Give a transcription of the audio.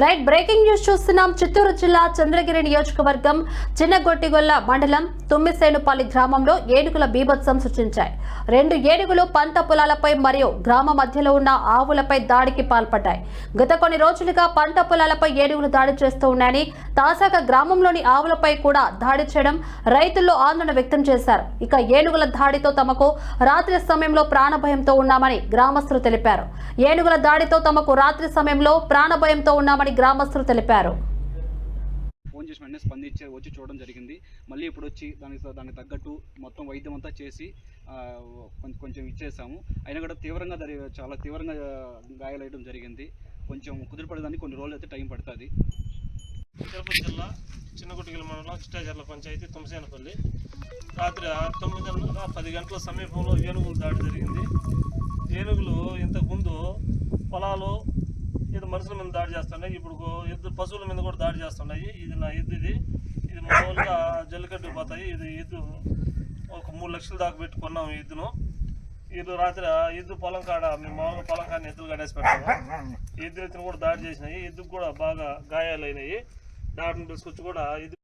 Right breaking news చూస్తున్నాం. చిత్తూరు జిల్లా చంద్రగిరి నియోజకవర్గం చిన్నగొట్టిగొల్ల మండలం తుమ్మిసేనుపల్లి గ్రామంలో ఏనుగుల బీభత్సం సృష్టించాయి. రెండు ఏనుగులు పంట పొలాలపై మరియు గ్రామ మధ్యలో ఉన్న ఆవులపై దాడికి పాల్పడ్డాయి. గత కొన్ని రోజులుగా పంట పొలాలపై ఏనుగులు దాడి చేస్తూ ఉన్నాయని తాజాగా గ్రామంలోని ఆవులపై కూడా దాడి చేయడం రైతుల్లో ఆందోళన వ్యక్తం చేశారు. ఇక ఏనుగుల దాడితో తమకు రాత్రి సమయంలో ప్రాణభయంతో ఉన్నామని గ్రామస్తులు తెలిపారు. ఏనుగుల దాడితో తమకు రాత్రి సమయంలో ప్రాణభయంతో ఉన్నామని గ్రామస్తులు తెలిపారు. ఫోన్ చేసి వెంటనే స్పందించి వచ్చి చూడడం జరిగింది. మళ్ళీ ఇప్పుడు వచ్చి దానికి దానికి తగ్గట్టు మొత్తం వైద్యం అంతా చేసి కొంచెం కొంచెం ఇచ్చేసాము. అయినా కూడా తీవ్రంగా దరి చాలా తీవ్రంగా గాయాలయ్యడం జరిగింది. కొంచెం కుదిరిపడేదానికి కొన్ని రోజులు అయితే టైం పడుతుంది. తిరుపతి జిల్లా చిన్నగుట్టిగల మండలం చిట్టాచర్ల పంచాయతీ తుమ్మసేనపల్లి రాత్రి ఆ తొమ్మిదిన్నర పది గంటల సమీపంలో ఏనుగులు దాడి జరిగింది. ఏనుగులు ఇంతకుముందు మనుషుల మీద దాడి చేస్తున్నాయి. ఇప్పుడు ఇద్దరు ఎద్దు పశువుల మీద కూడా దాడి చేస్తున్నాయి. ఇది నా ఎద్దు ఇది. ఇది మామూలుగా జల్లికట్టుకు పోతాయి. ఇది ఎద్దు ఒక మూడు లక్షలు దాకా పెట్టుకున్నాం ఎద్దును. ఇది రాత్రి ఎద్దు పొలం కాడ మేము మామూలుగా పొలం కాడ ఎద్దులు కట్టేసి పెట్టాము. ఎద్దు ఎత్తును కూడా దాడి చేసినాయి. ఎద్దుకు కూడా బాగా గాయాలైనాయి. దాడిని తీసుకొచ్చి కూడా ఎద్దు